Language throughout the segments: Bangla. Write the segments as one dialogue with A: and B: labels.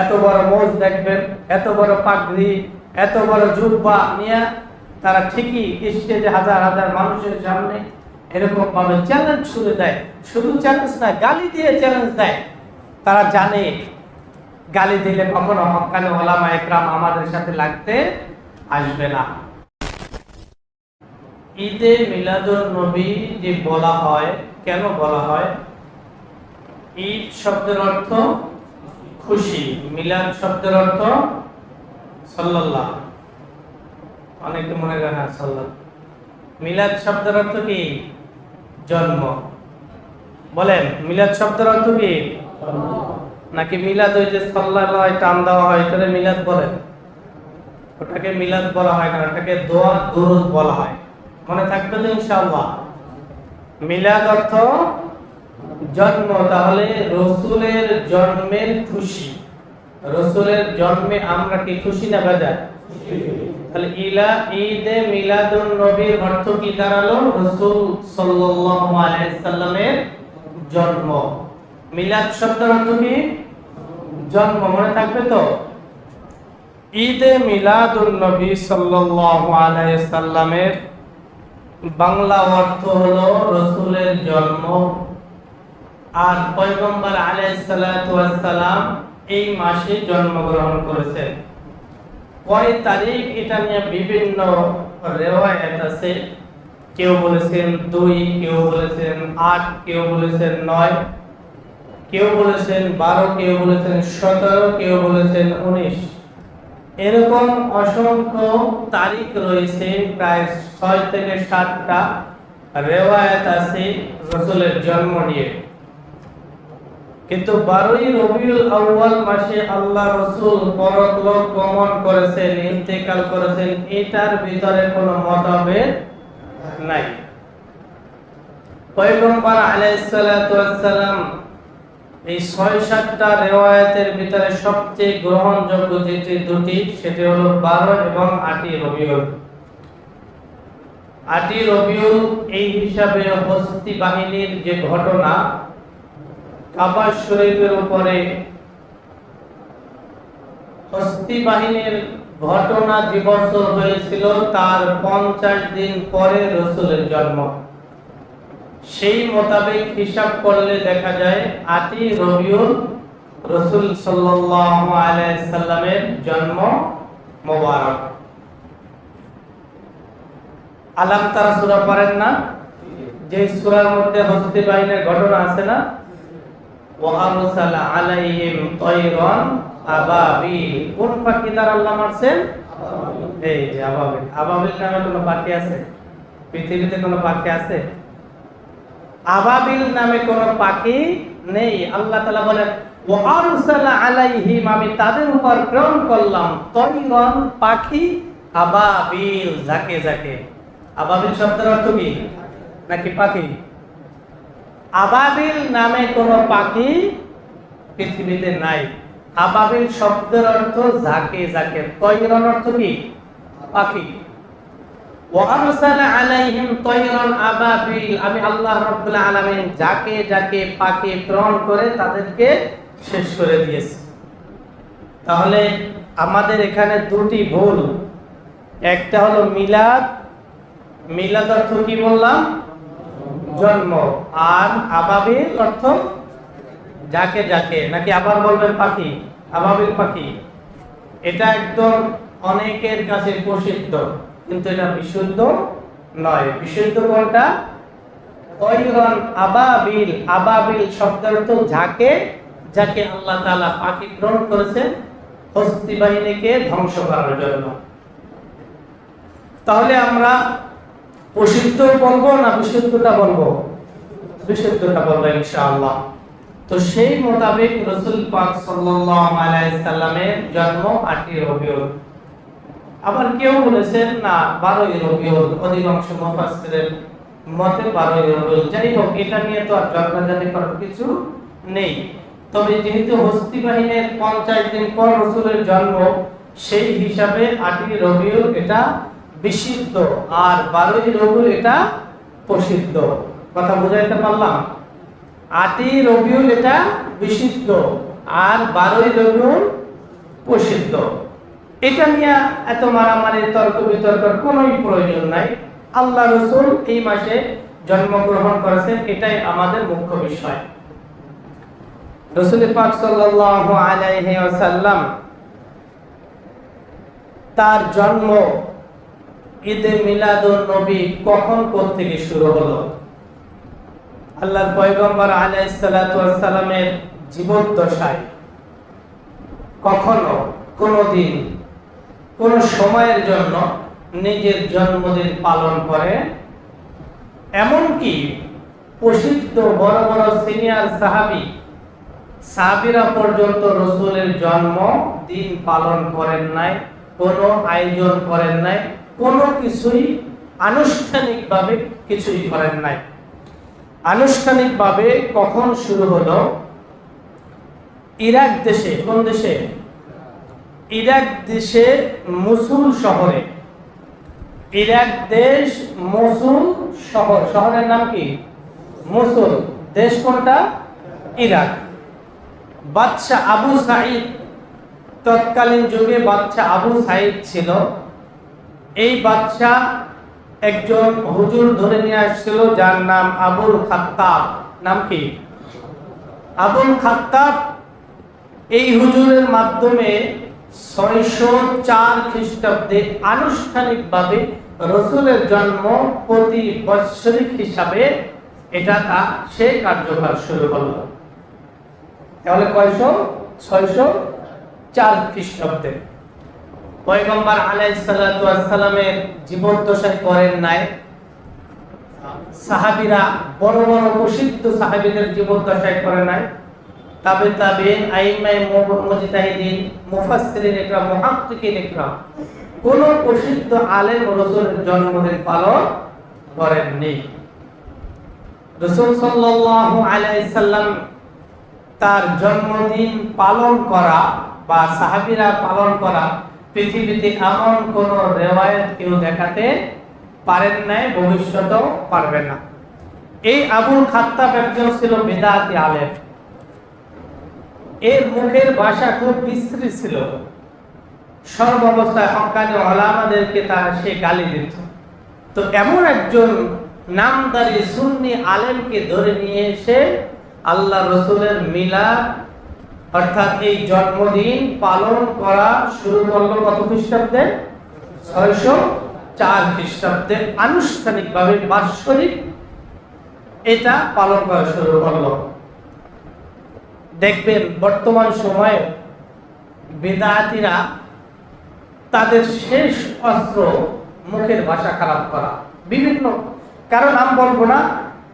A: এত বড় মোজ দেখবেন, এত বড় পাগড়ি, এত বড় জুব্বা নিয়ে তারা ঠিকই স্টেজে হাজার হাজার মানুষের সামনে এরকম ভাবে চ্যালেঞ্জ ছুড়ে দেয়। শুধু চ্যালেঞ্জ না গালি দিয়ে চ্যালেঞ্জ দেয়। তারা জানে, গালি দিলে কখনো হকানে ওলামা একরাম আমাদের সাথে লাগতে আসবে না। ঈদে মিলাদুল নবী যে বলা হয়, কেন বলা হয়? ঈদ শব্দের অর্থ খুশি। মিলাদ শব্দের অর্থ সাল্লাল্লাহ। অনেকে মনে করেন হ্যাঁ সাল্লাহ মিলাদ শব্দের অর্থ কি? জন্ম। বলেন, মিলাদ শব্দের অর্থ কি? নাকি মিলাদ ওই যে সাল্লাহ টান দেওয়া হয় তাহলে মিলাদ বলে? ওটাকে মিলাদ বলা হয় না, ওটাকে দোয়া দুরুদ বলা হয়। মনে থাকবে তো ইনশাআল্লাহ। মিলাদ অর্থ জন্ম, তাহলে রসুলের জন্মের খুশি। রসুলের জন্মে আমরা কি খুশি না বাজার? তাহলে ইলা, ঈদে মিলাদুন নবীর অর্থ কি দাঁড়াল? রসুল সাল্লাল্লাহু আলাইহি সাল্লামের জন্ম। মিলাদ শব্দের অর্থ কি? জন্ম, মনে থাকবে তো? ঈদে মিলাদুন নবী সাল্লাল্লাহু আলাইহি সাল্লামের বাংলা অর্থ হলো রসুলের জন্ম। আর পয়গম্বর আলাইসালাম এই মাসে জন্মগ্রহণ করেছেন। কয় তারিখ এটা নিয়ে বিভিন্ন রেওয়ায়ত আছে। কেউ বলেছেন দুই, কেউ বলেছেন আট, কেউ বলেছেন নয়, কেউ বলেছেন বারো, কেউ বলেছেন সতেরো, কেউ বলেছেন উনিশ। এরকম অসংখ্য তারিখ রয়েছে, প্রায় ছয় থেকে সাতটা রেওয়ায়ত আছে রসুলের জন্ম নিয়ে। কিন্তু বারোই রবিউল আউয়াল মাসে আল্লাহ রসুল পরলোক গমন করেছেন, ইন্তেকাল করেছেন, এটার ভিতরে কোনো মতভেদ নাই। পয়গম্বর আলাইসালাম এই ছয় সাতটা রেওয়ায়তের ভিতরে সবচেয়ে গ্রহণযোগ্য যেটি দুটি, সেটি হলো বারো এবং আটই রবিউল। আটই রবিউল এই হিসাবে হস্তি বাহিনীর যে ঘটনা কাবা শরীফের উপরে হস্তি বাহিনীর ঘটনা বছর হয়েছিল, তার পঞ্চাশ দিন পরে রসুলের জন্ম। সেই মোতাবেক হিসাব করলে দেখা যায় রবিউল রসুল সাল্লামের জন্ম মোবারক। আলাম তারা সুরা পারেন না? যে সুরার মধ্যে হস্তি বাহিনীর ঘটনা আছে না? ওয়ারসাল আলাইহিম তায়রান আবাবিল। কোন পাখি দ্বারা আল্লাহ মারছেন? এই যে আবাবিল। আবাবিল নামে কোনো পাখি আছে? পৃথিবীতে কোনো পাখি আছে? আবাবিল নামে কোনো পাখি নেই। আল্লাহ তাআলা বলেন ওয়ারসাল আলাইহিম, আমি তাদের উপর প্রেরণ করলাম। তায়রান পাখি, আবাবিল, যাকে যাকে। আবাবিল শব্দের অর্থ কি? নাকি পাখি? আবাবিল নামে কোনো পাখি পৃথিবীতে নাই। আবাবিল শব্দের অর্থ যাকে যাকে। তৈরন অর্থ কি? পাখি। আমি আল্লাহ আলামিন যাকে যাকে পাখি প্রেরণ করে তাদেরকে শেষ করে দিয়েছি। তাহলে আমাদের এখানে দুটি ভুল। একটা হলো মিলাদ। মিলাদ অর্থ কি বললাম? জন্ম। আর আবাবিল অর্থ যাকে যাকে, নাকি আবার বলবেন পাখি? আবাবিল পাখি। এটা একদম অনেকের কাছে প্রসিদ্ধ, কিন্তু এটা বিশুদ্ধ নয়। বিশুদ্ধ কোনটা? তৈরন আবাবিল। আবাবিল শব্দের অর্থ যাকে যাকে আল্লাহ তাআলা পাখি গ্রহণ করেছেন হস্তি বাহিনীকে ধ্বংস করার জন্য। তাহলে আমরা প্রসিদ্ধ বলব না বিশুদ্ধটা বলব? বিশুদ্ধটা বলব ইনশাআল্লাহ। তো সেই মোতাবেক রসুল পাক সাল্লাল্লাহু আলাইহি সাল্লামের জন্ম 8ই রবিউল। আবার কেউ বলেছেন, না 12ই রবিউল। অধিকাংশ মুফাসসিরের মতে 12ই রবিউল। যাই হোক এটা নিয়ে তো আর ঝগড়াঝাটি করার কিছু নেই। তবে যেহেতু হস্তি বাহিনীর 50 দিন পর রসুলের জন্ম, সেই হিসাবে 8ই রবিউল এটা বিশুদ্ধ। আর বারোই রবিউল এটা প্রসিদ্ধ। কথা বোঝাইতে পারলাম? আটই রবিউল এটা বিশুদ্ধ। আর বারোই রবিউল প্রসিদ্ধ। এটা নিয়ে এত মারামারি, তর্ক বিতর্কের কোনোই প্রয়োজন নাই। আল্লাহ রসুল এই মাসে জন্মগ্রহণ করেছেন, এটাই আমাদের মুখ্য বিষয়। রসুল পাক তার জন্ম ঈদে মিলাদুন নবী কখন থেকে শুরু হলো? আল্লাহর পয়গম্বর আলাইহিস সালাতু ওয়াস সালামের জীবদ্দশায় কখনো, কোনোদিন, কোন সময়ের জন্য নিজের জন্মদিন পালন করে? এমনকি প্রসিদ্ধ বড় বড় সিনিয়র সাহাবি, সাহাবিরা পর্যন্ত রসুলের জন্ম দিন পালন করেন নাই, কোনো আয়োজন করেন নাই কোনো কিছুই আনুষ্ঠানিকভাবে কিছুই করেন নাই। আনুষ্ঠানিকভাবে কখন শুরু হলো? ইরাক দেশে, কোন দেশে? ইরাক দেশে মুসুল শহরে। ইরাক দেশ মসুল শহর। শহরের নাম কি? মুসুল। দেশ কোনটা? ইরাক। বাদশাহ আবু সাইদ তৎকালীন যুগে বাদশাহ আবু সাইদ ছিল। এই বাদশাহ একজন হুজুর ধরে নিয়ে আসছিল, যার নাম আবুল খাত্তাব। নাম কি? আবুল খাত্তাব এই হুজুরের মাধ্যমে ছয়শো চার খ্রিস্টাব্দে আনুষ্ঠানিকভাবে রসুলের জন্ম প্রতি বৎসরিক হিসাবে এটা তা সে কার্যকর শুরু করল। তাহলে কয়শো? ছয়শো চার খ্রিস্টাব্দে। পয়গম্বর আলাইসালামের জীবদ্দশায় করেন নাই। সাহাবিরা বড় বড় প্রসিদ্ধ সাহাবিদের জীবদ্দশায় করে নাই। কোন প্রসিদ্ধ আলেম জন্মদিন পালন করেননি। তার জন্মদিন পালন করা বা সাহাবীরা পালন করা পৃথিবীতে এমন কোন রেওয়ায়েত কেউ দেখাতে পারেন নাই, ভবিষ্যতেও পারবে না। এই আবুল খাত্তাব একজন ছিল বেদাতি আলেম। এর মুখের ভাষা খুব বিশ্রী ছিল। সর্বাবস্থায় হকানি আলামাদেরকে তার সে গালি দিত। তো এমন একজন নামদারি সুন্নি আলেমকে ধরে নিয়ে এসে আল্লাহ রসুলের মিলাদ অর্থাৎ এই জন্মদিন পালন করা শুরু করল কত খ্রিস্টাব্দে? ছয়শো চার খ্রিস্টাব্দে। আনুষ্ঠানিকভাবে বাৎসরিক এটা পালন করা শুরু করল। দেখবেন, বর্তমান সময়ে বেদাতিরা তাদের শেষ অস্ত্র মুখের ভাষা খারাপ করা। বিভিন্ন, কারণ আমি বলব না,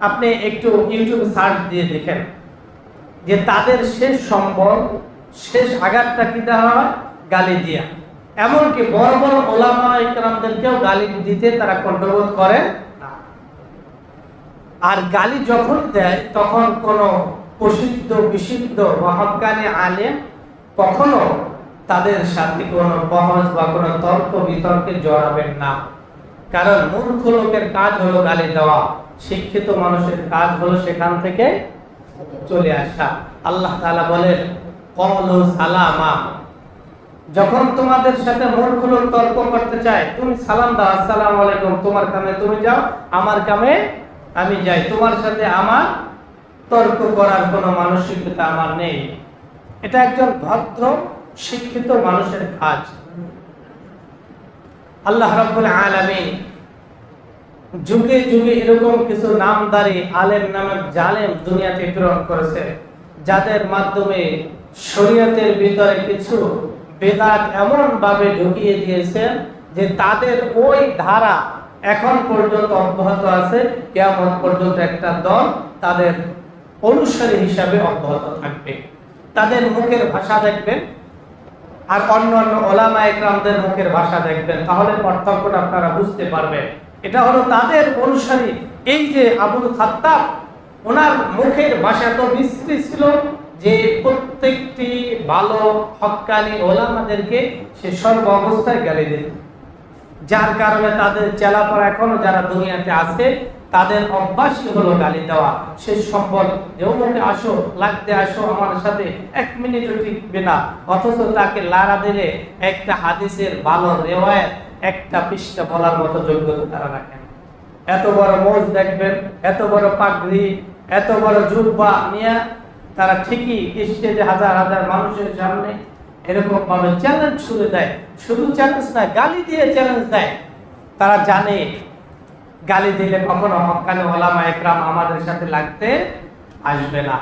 A: আপনি একটু ইউটিউব সার্চ দিয়ে দেখেন। যে তাদের শেষ সম্বল, শেষ আঘাতটা কি দেওয়া হয়? গালি দিয়া। এমনকি বড় বড় ওলামা ইকরামদেরকেও গালি দিতে তারা কন্ট্রোল করে না। আর গালি যখন দেয়, তখন কোনো প্রসিদ্ধ বিশুদ্ধ বা হকানি আলেম কখনো তাদের সাথে কোনো বহস বা কোনো তর্ক বিতর্কে জড়াবেন না। কারণ মূর্খ লোকের কাজ হলো গালি দেওয়া। শিক্ষিত মানুষের কাজ হলো সেখান থেকে চলে আসা। আল্লাহ বলেন কমলু সালামা। যখন তোমাদের সাথে মূর্খ লোক তর্ক করতে চায়, তুমি সালাম দাও, আসসালামু আলাইকুম, তোমার কামে তুমি যাও, আমার কামে আমি যাই। তোমার সাথে আমার তর্ক করার কোনো মানসিকতা আমার নেই। এটা একজন ভদ্র, শিক্ষিত মানুষের কাজ। আল্লাহ রাব্বুল আলামিন যুগে যুগে এরকম কিছু নামদারি, আলেম নামক জালেম দুনিয়াতে প্রেরণ করেছে, যাদের মাধ্যমে শরীয়তের ভিতরে কিছু বেদাত এমন ভাবে ঢুকিয়ে দিয়েছেন যে তাদের ওই ধারা এখন পর্যন্ত অব্যাহত আছে কেমন পর্যন্ত একটা দল তাদের অনুসারী হিসাবে অব্যাহত থাকবে। তাদের মুখের ভাষা দেখবেন, আর অন্য অন্য ওলামা একরামদের মুখের ভাষা দেখবেন। তাহলে পার্থক্যটা আপনারা বুঝতে পারবেন। এটা হলো তাদের অনুসারী। এই যে আবুল খাত্তাব, ওনার মুখের ভাষা তো বিশ্রী ছিল যে প্রত্যেকটি ভালো হক্কানি ওলামাদেরকে সে সর্ব অবস্থায় গালি দিত। যার কারণে তাদের চেলাপড়া এখনও যারা দুনিয়াতে আছে, তাদের অভ্যাসই হলো গালি দেওয়া। সে সম্বল, যে আসো, লাগতে আসো আমার সাথে, এক মিনিটও টিকবে না। অথচ তাকে লারা দিলে একটা হাদিসের ভালো রেওয়ায়ত একটা পৃষ্ঠা বলার মতো যোগ্যতা তারা রাখেন এত বড় মোজ দেখবেন, এত বড় পাগড়ি, এত বড় জুব্বা নিয়ে তারা ঠিকই স্টেজে হাজার হাজার মানুষের সামনে এরকম ভাবে চ্যালেঞ্জ শুরু দেয়। শুধু চ্যালেঞ্জ না গালি দিয়ে চ্যালেঞ্জ দেয়। তারা জানে, গালি দিলে কখনো হকানে ওলামা একরাম আমাদের সাথে লাগতে আসবে না।